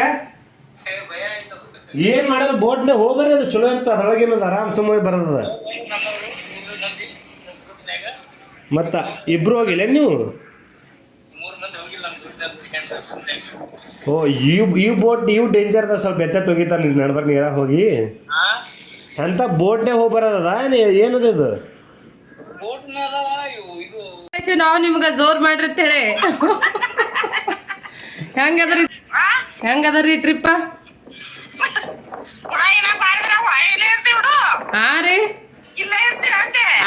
ಏನ್ ಮಾಡೋದು ಬೋಟ್ನೆ ಹೋಗ್ಬರ್ರಿ ಅದು ಚಲೋ ಇರ್ತದ ಅದ್ರೊಳಗೇನದ ಆರಾಮ್ ಸುಮ್ಮನೆ ಬರೋದ ಮತ್ತ ಇಬ್ರು ಹೋಗಿಲ್ಲ ನೀವು? ಓ ಈ ಈ ಬೋಟ್ ಇವು ಡೇಂಜರ್ ಅದ ಸ್ವಲ್ಪ ಎತ್ತ ತೊಗಿತಾರ ನೀವು ನಡ್ಬರ್ ನೀರಾಗ ಹೋಗಿ. ಅಂತ ಬೋಟ್ನೇ ಹೋಗಿ ಬರೋದದ? ಏನದ ಇದು? ನಾವು ನಿಮ್ಗೆ ಜೋರ್ ಮಾಡ್ರಿ ಅಂತ ಹೇಳಿ ಹೆಂಗದ್ರಿ ಹೆಂಗದರಿ ಟ್ರಿಪ್ಪ ಹಾ ರೀ.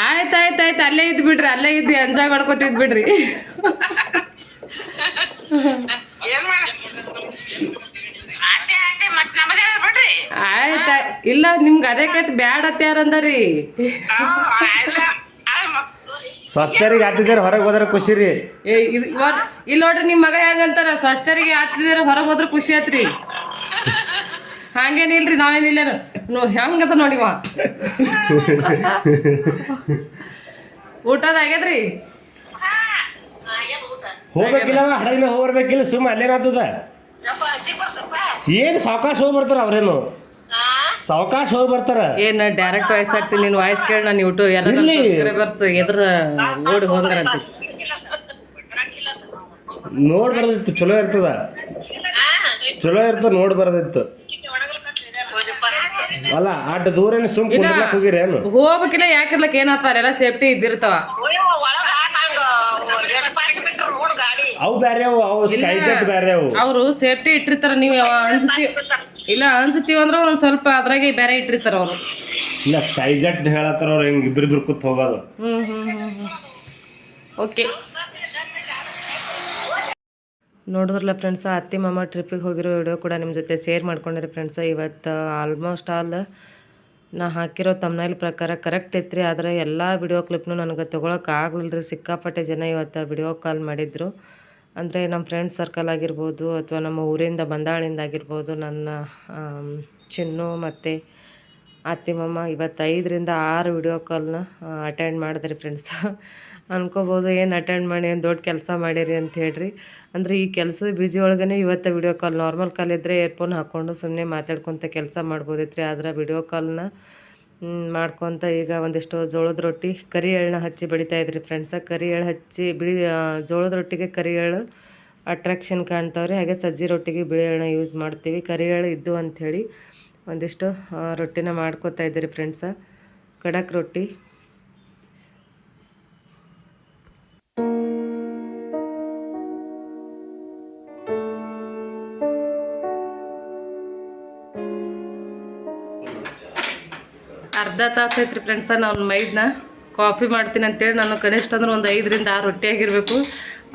ಆಯ್ತು ಆಯ್ತು ಆಯ್ತು ಅಲ್ಲೇ ಇದ್ ಬಿಡ್ರಿ ಅಲ್ಲೇ ಇದ್ದು ಎಂಜಾಯ್ ಮಾಡ್ಕೊತಿದ್ ಬಿಡ್ರಿ. <laughs> ಇಲ್ಲ ನಿಮ್ಗೆ ಅದೇ ಕತ್ ಬ್ಯಾಡ ಅತ್ತ ಯಾರಂದರಿ ಸ್ವಸ್ಥರಿಗೆ ಹತ್ತಿದ್ದೀರ ಹೊರಗೆ ಹೋದ್ರೆ ಖುಷಿ ರೀ ಏ ಇದು ಇಲ್ಲಿ ನೋಡ್ರಿ ನಿಮ್ಮ ಮಗ ಹೆಂಗಂತಾರ ಸ್ವಸ್ಥರಿಗೆ ಹಾಕ್ತಿದಾರ ಹೊರಗೆ ಹೋದ್ರೆ ಖುಷಿ ಆತ್ರಿ ಹಂಗೇನಿಲ್ರಿ ನಾವೇನಿಲ್ಲ ನೋ ಹೆಂಗಂತ ನೋಡಿವ ಊಟದ ಆಗ್ಯದ್ರಿ? ಹೋಗ್ಬೇಕಿಲ್ಲ ಹಡಗಿನ ಹೋಗ್ಬರ್ಬೇಕಿಲ್ಲ ಸುಮ್ಮ ಅಲ್ಲೇನಾಗ್ತದ ಏನು ಸಾವಕಾಶ ಹೋಗ್ಬರ್ತಾರ ಅವ್ರೇನು? ಸಾವಕಾಶ ಹೋಗಿ ಬರ್ತಾರ. ಏನ್ ಡೈರೆಕ್ಟ್ ವಾಯ್ಸ್ ಹಾಕ್ತೀನಿ ನಿನ್ ವಾಯ್ಸ್ ಕೇಳಿ ನಾನು ಯೂಟ್ಯೂಬ್ ಎಲ್ಲ ಇರ್ಲಿ. ಸಬ್ಸ್ಕ್ರೈಬರ್ಸ್ ಎದ್ರ ಓಡಿ ಅಂತ ನೋಡ್ ಬರ್ದಿತ್ತು ಚಲೋ ಇರ್ತದ. ಚಲೋ ಇರ್ತದ ನೋಡ್ ಬರ್ದಿತ್ತು. ಅಲ್ಲ ಅಡ್ಡ ದೂರ ಸುಮ್ ಕುಂದ್ರಲಕ್ ಹೋಗಿರೇನು ಹೋಗ್ಬೇಕಿಲ್ಲ ಯಾಕಿರ್ಲಕ್ ಏನಾಗ್ತಾರ ಎಲ್ಲ ಸೇಫ್ಟಿ ಇದ್ದಿರ್ತಾವ. ಅವು ಬ್ಯಾರೆ ಅವು ಅವು ಸ್ಕೈ ಜೆಟ್ ಬ್ಯಾರೆ ಅವು. ಅವರು ಸೇಫ್ಟಿ ಇಟ್ಟಿರ್ತಾರ ನೀವು ಯಾವ ಅನ್ಸ್ತಿ ಇಲ್ಲ ಅನ್ಸತ್ತೀವ ಅಂದ್ರೆ ಒಂದ್ ಸ್ವಲ್ಪ ಅದ್ರಾಗೆ ಬೇರೆ ಇಟ್ಟಿರ್ತಾರ ಅವರು. ಇಲ್ಲ ಸ್ಕೈ ಜೆಟ್ ಹೇಳತ್ತಾರ ಅವ್ರು ಹಿಂಗ್ ಇಬ್ಬರಿಬ್ರು ಕೂತ್ ಹೋಗೋದು. ಹ್ಮ್ ಹ್ಮ್ ಓಕೆ ನೋಡಿದ್ರಲ್ಲ ಫ್ರೆಂಡ್ಸ್ ಅತ್ತಿ ಮಾಮ ಟ್ರಿಪ್ಪಿಗೆ ಹೋಗಿರೋ ವಿಡಿಯೋ ಕೂಡ ನಿಮ್ಮ ಜೊತೆ ಶೇರ್ ಮಾಡ್ಕೊಂಡಿರಿ ಫ್ರೆಂಡ್ಸ ಇವತ್ತು ಆಲ್ಮೋಸ್ಟ್ ಆಲ್ ನಾ ಹಾಕಿರೋ ತಮ್ಮನೇಲಿ ಪ್ರಕಾರ ಕರೆಕ್ಟ್ ಇತ್ತು ರೀ ಆದರೆ ಎಲ್ಲ ವಿಡಿಯೋ ಕ್ಲಿಪ್ನು ನನಗೆ ತೊಗೊಳಕ್ಕೆ ಆಗಲಿಲ್ಲ ರೀ ಸಿಕ್ಕಾಪಟ್ಟೆ ಜನ ಇವತ್ತು ವಿಡಿಯೋ ಕಾಲ್ ಮಾಡಿದ್ರು. ಅಂದರೆ ನಮ್ಮ ಫ್ರೆಂಡ್ ಸರ್ಕಲ್ ಆಗಿರ್ಬೋದು ಅಥವಾ ನಮ್ಮ ಊರಿಂದ ಬಂದಾಳಿಂದ ಆಗಿರ್ಬೋದು ನನ್ನ ಚಿನ್ನು ಮತ್ತು ಅತ್ತಿ ಮಾಮ ಇವತ್ತು ಐದರಿಂದ ಆರು ವಿಡಿಯೋ ಕಾಲ್ನ ಅಟೆಂಡ್ ಮಾಡಿದ್ರಿ ಫ್ರೆಂಡ್ಸ್ ಅನ್ಕೋಬೋದು ಏನು ಅಟೆಂಡ್ ಮಾಡಿ, ಏನು ದೊಡ್ಡ ಕೆಲಸ ಮಾಡಿರಿ ಅಂತ ಹೇಳ್ರಿ. ಅಂದರೆ ಈ ಕೆಲಸದ ಬ್ಯುಸಿ ಒಳಗೇ ಇವತ್ತು ವಿಡಿಯೋ ಕಾಲ್ ನಾರ್ಮಲ್ ಕಾಲ್ ಇದ್ದರೆ ಇಯರ್ಫೋನ್ ಹಾಕ್ಕೊಂಡು ಸುಮ್ಮನೆ ಮಾತಾಡ್ಕೊತ ಕೆಲಸ ಮಾಡ್ಬೋದಿತ್ತು ರೀ ಆದ್ರೆ ವಿಡಿಯೋ ಕಾಲ್ನ ಮಾಡ್ಕೊತ ಈಗ ಒಂದಿಷ್ಟು ಜೋಳದ ರೊಟ್ಟಿ ಕರಿ ಎಳ್ಳನ್ನ ಹಚ್ಚಿ ಬೆಳಿತಾ ಇದ್ರಿ ಫ್ರೆಂಡ್ಸ ಕರಿ ಎಳ್ಳು ಹಚ್ಚಿ ಬಿಳಿ ಜೋಳದ ರೊಟ್ಟಿಗೆ ಕರಿ ಎಳ್ಳು ಅಟ್ರಾಕ್ಷನ್ ಕಾಣ್ತಾವ್ರಿ. ಹಾಗೆ ಸಜ್ಜಿ ರೊಟ್ಟಿಗೆ ಬಿಳಿ ಎಳ್ಳನ್ನ ಯೂಸ್ ಮಾಡ್ತೀವಿ. ಕರಿ ಎಳ್ಳು ಇದ್ದು ಅಂಥೇಳಿ ಒಂದಿಷ್ಟು ರೊಟ್ಟಿನ ಮಾಡ್ಕೊತಾ ಇದ್ದೀರಿ ಫ್ರೆಂಡ್ಸ ಕಡಕ್ ರೊಟ್ಟಿ ಅರ್ಧ ತಾಸು ಐತ್ರಿ ಫ್ರೆಂಡ್ಸ ನಾನು ಮೈದ್ನ ಕಾಫಿ ಮಾಡ್ತೀನಿ ಅಂತೇಳಿ ನಾನು ಕನಿಷ್ಠ ಅಂದ್ರೆ ಒಂದು ಐದರಿಂದ ಆರು ರೊಟ್ಟಿ ಆಗಿರಬೇಕು.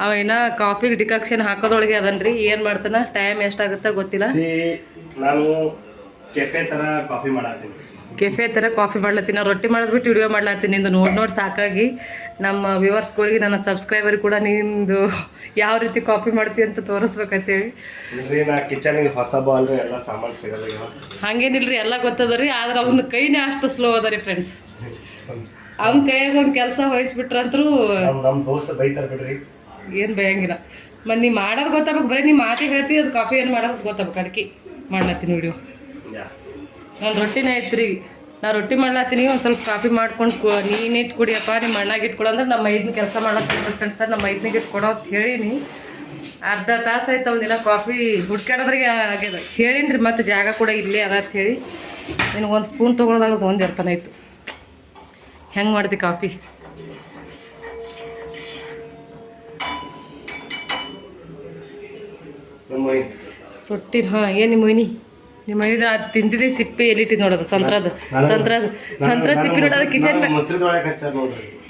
ಅವ ಇನ್ನ ಕಾಫಿಗೆ ಡಿಕಾಕ್ಷನ್ ಹಾಕೋದೊಳಗೆ ಅದನ್ರಿ, ಏನು ಮಾಡ್ತಾನೆ ಟೈಮ್ ಎಷ್ಟಾಗುತ್ತೆ ಗೊತ್ತಿಲ್ಲ. ನಾನು ಕೆಫೆ ಥರ ಕಾಫಿ ಮಾಡತ್ತೀನಿ ಕೆಫೆ ಥರ ಕಾಫಿ ಮಾಡ್ಲತ್ತೀನಿ. ನಾವು ರೊಟ್ಟಿ ಮಾಡಿದ್ಬಿಟ್ಟು ವಿಡಿಯೋ ಮಾಡ್ಲತ್ತೀನಿ. ನಿಂದು ನೋಡಿ ನೋಡಿ ಸಾಕಾಗಿ. ನಮ್ಮ ವ್ಯೂವರ್ಸ್ಗಳಿಗೆ ನನ್ನ ಸಬ್ಸ್ಕ್ರೈಬರ್ ಕೂಡ ನಿಂದು ಯಾವ ರೀತಿ ಕಾಫಿ ಮಾಡ್ತೀವಿ ಅಂತ ತೋರಿಸ್ಬೇಕಂತೇಳಿ. ಕಿಚನ್ಗೆ ಹೊಸ ಬಾಲ್ ಎಲ್ಲ ಸಾಮಾನು ಸಿಗಲ್ಲ ಈಗ. ಹಂಗೇನಿಲ್ರಿ ಎಲ್ಲ ಗೊತ್ತದ ರೀ ಆದ್ರೆ ಅವನ ಕೈನೇ ಅಷ್ಟು ಸ್ಲೋ ಅದ ರೀ ಫ್ರೆಂಡ್ಸ್ ಅವನ ಕೈಯಾಗ ಒಂದು ಕೆಲಸ ವಹಿಸ್ಬಿಟ್ರಂತರೂ ನಮ್ಮ ನಮ್ ದೋಸ್ತ ಬೈತಾರ ಬಿಡ್ರಿ. ಏನು ಭಯಂಗಿಲ್ಲ. ಮತ್ತು ನೀ ಮಾಡೋದು ಗೊತ್ತಾಗ್ಬೇಕು. ಬರೀ ನೀ ಮಾತಿಗೆ ಹೇಳ್ತಿ ಅದು ಕಾಫಿ ಏನು ಮಾಡೋದು ಗೊತ್ತಾಗ್ಬೇಕು. ಅದಕ್ಕೆ ಮಾಡ್ಲತ್ತೀನಿ ವಿಡಿಯೋ. ನಾನು ರೊಟ್ಟಿನೇ ಐತ್ರಿ ನಾ ರೊಟ್ಟಿ ಮಾಡ್ಲಾತೀನಿ ಒಂದು ಸ್ವಲ್ಪ ಕಾಫಿ ಮಾಡ್ಕೊಂಡು ಕು ನೀನಿಟ್ಟು ಕುಡಿಯಪ್ಪ ನಿಮ್ಮ ಅಣ್ಣಗೆ ಇಟ್ಕೊಡು ಅಂದ್ರೆ ನಮ್ಮ ಐದನ ಕೆಲಸ ಮಾಡ್ಲತ್ತೀನಿ ಸರ್ ನಮ್ಮ ಐದನಿಗೆ ಇಟ್ಕೊಡೋ ಅಂತ ಹೇಳೀನಿ. ಅರ್ಧ ತಾಸು ಆಯ್ತು ಒಂದಿನ ಕಾಫಿ ಹುಡ್ಕಾಡೋದ್ರಿಗೆ ಆಗ್ಯದ. ಹೇಳೀನಿ ರೀ ಮತ್ತು ಜಾಗ ಕೂಡ ಇಲ್ಲೇ ಅದ ಅಂತ ಹೇಳಿ. ನಿನಗೆ ಒಂದು ಸ್ಪೂನ್ ತೊಗೊಳೋದಾಗ ಒಂದು ಇರ್ತಾನೆ ಇತ್ತು ಹೆಂಗೆ ಮಾಡ್ತಿ ಕಾಫಿ? ರೊಟ್ಟಿನ ರೊಟ್ಟಿ ಹಾಂ ಏನು ನಿಮ್ಮ ಮೊಯ್ನಿ ನಿಮ್ಮ ಮೈದ ಅದು ತಿಂದಿದ್ದೆ ಸಿಪ್ಪಿ ಎಲ್ಲಿಟ್ಟಿದ್ ನೋಡೋದು ಸಂತ್ರದ ಸಂತ್ರದ ಸಂತ್ರ ಸಿಪ್ಪಿ ನೋಡೋದು ಕಿಚನ್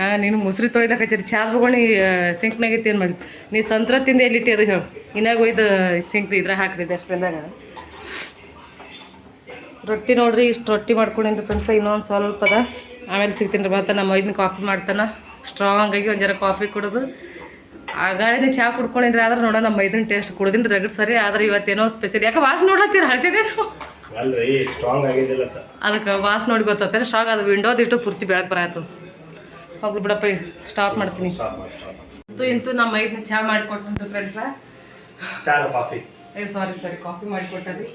ಹಾಂ, ನೀನು ಮುಸ್ರಿ ತೊಳಿಲಕ್ಕ ಹಚ್ಚಿರಿ ಚಾದ ಸಿಂಕ್ ಸಿಂಕ್ನಾಗ ಏನು ಮಾಡಿ ನೀ ಸಂತ್ರ ತಿಂದೆ ಎಲ್ಲಿಟ್ಟಿ ಅದು ಹೇಳು. ಇನ್ನಾಗ ಒಯ್ದು ಸಿಂಕ್ ಇದ್ರಾಗ ಹಾಕ್ತಿದ್ದೆ ಡಸ್ಟ್ಬಿನ್ದಾಗ ರೊಟ್ಟಿ ನೋಡ್ರಿ, ಇಷ್ಟು ರೊಟ್ಟಿ ಮಾಡ್ಕೊಂಡಿದ್ದು ಫ್ರೆಂಡ್ಸ ಇನ್ನೊಂದು ಸ್ವಲ್ಪ ಅದ. ಆಮೇಲೆ ಸಿಗ್ತೀನಿ ರೀ ಬರ್ತಾನೆ ನಮ್ಮ ಮೈದಿನ ಕಾಫಿ ಮಾಡ್ತಾನೆ. ಸ್ಟ್ರಾಂಗ್ ಆಗಿ ಒಂದು ಜರ ಕಾಫಿ ಕುಡಿದು. ಆಗಾಳಿನ ಚಹಾ ಕುಡ್ಕೊಂಡಿದ್ರೆ ಆದ್ರೆ ನೋಡೋ ನಮ್ಮ ಇದನ್ನ ಟೇಸ್ಟ್ ಕುಡ್ದಿನ ರಗಡ್ ಸರಿ ಆದ್ರೆ ಇವತ್ತೇನೋ ಸ್ಪೆಷಲ್ ಯಾಕೆ ವಾಸ್ ನೋಡ್ಲತ್ತೀರ ಹಳಸಿದೆ. ಅದಕ್ಕೆ ವಾಸ್ ನೋಡಿ ಗೊತ್ತಾಗ್ತದೆ ಸ್ಟ್ರಾಂಗ್ ಅದು ವಿಂಡೋದಿಟ್ಟು ಪೂರ್ತಿ ಬೆಳಗ್ಗೆ ಬರತ್ತದ ಹೋಗ್ಲಿ ಬಿಡಪ್ಪ ಸ್ಟಾಪ್ ಮಾಡ್ತೀನಿ. ಇಂತೂ. ಅಂತೂ ಇಂತೂ ನಮ್ಮ ಇದನ್ನ ಚಹಾ ಮಾಡಿಕೊಟ್ಟು ಫ್ರೆಂಡ್ಸ ಕಾಫಿ ಏ ಸಾರಿ ಸಾರಿ ಕಾಫಿ ಮಾಡಿಕೊಟ್ಟರಿ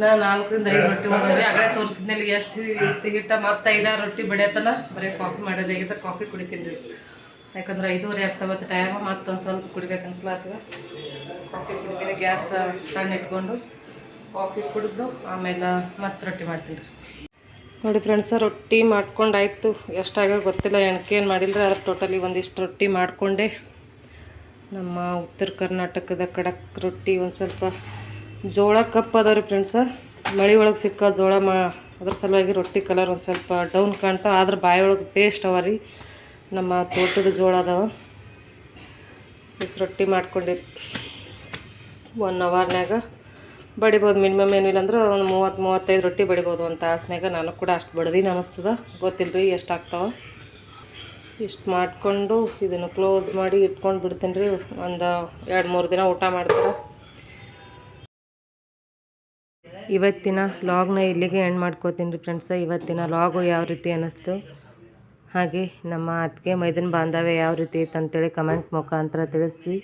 ನಾ ನಾಲ್ಕರಿಂದ ಐದು ರೊಟ್ಟಿ ಹೋದ್ರಿ ಆಗಲೇ ತೋರಿಸಿದ್ಮೇಲೆ ಎಷ್ಟು ತೆಗಿಟ್ಟ ಮತ್ತೆ ಐದಾರು ರೊಟ್ಟಿ ಬಡಿಯತ್ತಲ್ಲ ಬರೀ ಕಾಫಿ ಮಾಡೋದಾಗಿತ್ತ ಕಾಫಿ ಕುಡಿತೀನಿ. ರೀ ಯಾಕಂದ್ರೆ ಐದೂವರೆ ಆಗ್ತಾವ ಮತ್ತು ಟೈಮ್ ಮತ್ತೊಂದು ಸ್ವಲ್ಪ ಕುಡಿಬೇಕು ಅನ್ಸ್ಲಾತದ ಕಾಫಿ ಕುಡಿದ್ರೆ ಗ್ಯಾಸ್ ಸಣ್ಣ ಇಟ್ಕೊಂಡು ಕಾಫಿ ಕುಡಿದು ಆಮೇಲೆ ಮತ್ತೆ ರೊಟ್ಟಿ ಮಾಡ್ತೀನಿ. ನೋಡಿ ಫ್ರೆಂಡ್ಸ ರೊಟ್ಟಿ ಮಾಡ್ಕೊಂಡಾಯ್ತು. ಎಷ್ಟಾಗ್ಯೋ ಗೊತ್ತಿಲ್ಲ ಎಣ್ಕೇನು ಮಾಡಿಲ್ಲ ಅದ್ರ ಟೋಟಲಿ ಒಂದಿಷ್ಟು ರೊಟ್ಟಿ ಮಾಡಿಕೊಂಡೆ. ನಮ್ಮ ಉತ್ತರ ಕರ್ನಾಟಕದ ಕಡಕ್ ರೊಟ್ಟಿ ಒಂದು ಸ್ವಲ್ಪ ಜೋಳ ಕಪ್ ಅದಾವ ರೀ ಫ್ರೆಂಡ್ಸ ಮಳೆ ಒಳಗೆ ಸಿಕ್ಕ ಜೋಳ ಮಾ ಅದ್ರ ಸಲುವಾಗಿ ರೊಟ್ಟಿ ಕಲರ್ ಒಂದು ಸ್ವಲ್ಪ ಡೌನ್ ಕಾಣ್ತಾವ ಆದ್ರೆ ಬಾಯಿ ಒಳಗೆ ಟೇಸ್ಟ್ ಅವ ರೀ. ನಮ್ಮ ತೋಟದ ಜೋಳ ಅದಾವ. ಬಿಸಿ ರೊಟ್ಟಿ ಮಾಡ್ಕೊಂಡಿರಿ. ಒನ್ ಅವರ್ನಾಗ ಬಡಿಬೋದು. ಮಿನಿಮಮ್ ಏನಿಲ್ಲ ಅಂದ್ರೆ ಒಂದು ಮೂವತ್ತು ಮೂವತ್ತೈದು ರೊಟ್ಟಿ ಬಡಿಬೋದು. ಒಂದು ತಾಸ್ನ್ಯಾಗ ನಾನು ಕೂಡ ಅಷ್ಟು ಬಡ್ದೀನಿ ಅನ್ನಿಸ್ತದ ಗೊತ್ತಿಲ್ಲ ಎಷ್ಟು ಆಗ್ತಾವ. ಇಷ್ಟು ಮಾಡಿಕೊಂಡು ಇದನ್ನು ಕ್ಲೋಸ್ ಮಾಡಿ ಇಟ್ಕೊಂಡು ಬಿಡ್ತೀನಿ ರೀ ಒಂದು ಎರಡು, ಮೂರು ದಿನ ಊಟ ಮಾಡ್ತಾರೆ. ಇವತ್ತಿನ ಲಾಗ್ನ ಇಲ್ಲಿಗೆ ಎಂಡ್ ಮಾಡ್ಕೋತೀನಿ ರೀ ಫ್ರೆಂಡ್ಸ ಇವತ್ತಿನ ಲಾಗು ಯಾವ ರೀತಿ ಅನ್ನಿಸ್ತು ಹಾಗೆ ನಮ್ಮ ಅತ್ತಿಗೆ ಮೈದಿನ ಬಾಂಧವ್ಯ ಯಾವ ರೀತಿ ಐತೆ ಅಂತೇಳಿ ಕಮೆಂಟ್ ಮುಖಾಂತರ ತಿಳಿಸಿ.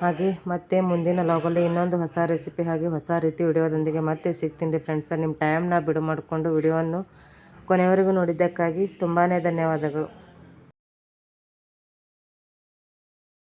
ಹಾಗೆ ಮತ್ತೆ ಮುಂದಿನ ಲಾಗಲ್ಲಿ ಇನ್ನೊಂದು ಹೊಸ ರೆಸಿಪಿ ಹಾಗೆ ಹೊಸ ರೀತಿ ವಿಡಿಯೋದೊಂದಿಗೆ ಮತ್ತೆ ಸಿಗ್ತೀನಿ ರೀ ಫ್ರೆಂಡ್ಸ ನಿಮ್ಮ ಟೈಮ್ನ ಬಿಡು ಮಾಡಿಕೊಂಡು ವಿಡಿಯೋವನ್ನು ಕೊನೆಯವರೆಗೂ ನೋಡಿದ್ದಕ್ಕಾಗಿ ತುಂಬಾ ಧನ್ಯವಾದಗಳು.